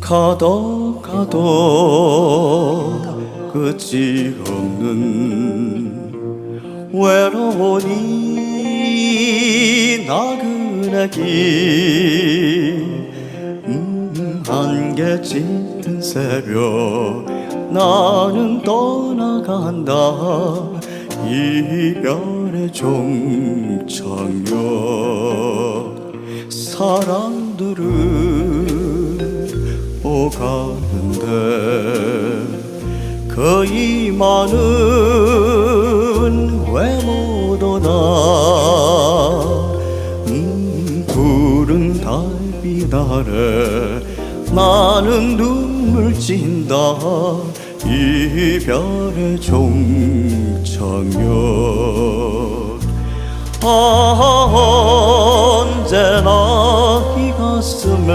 가도 가도 끝이 없는 외로운 이 나그네 길. 음, 안개 짙은 새벽 나는 떠나간다. 이별의 종착역 사람들은 오 가는데 그 이만은 왜못 오나 음, 푸른 달빛 아래 나는 눈물 찐다. 이별의 종착역. 아 언제나 이 가슴에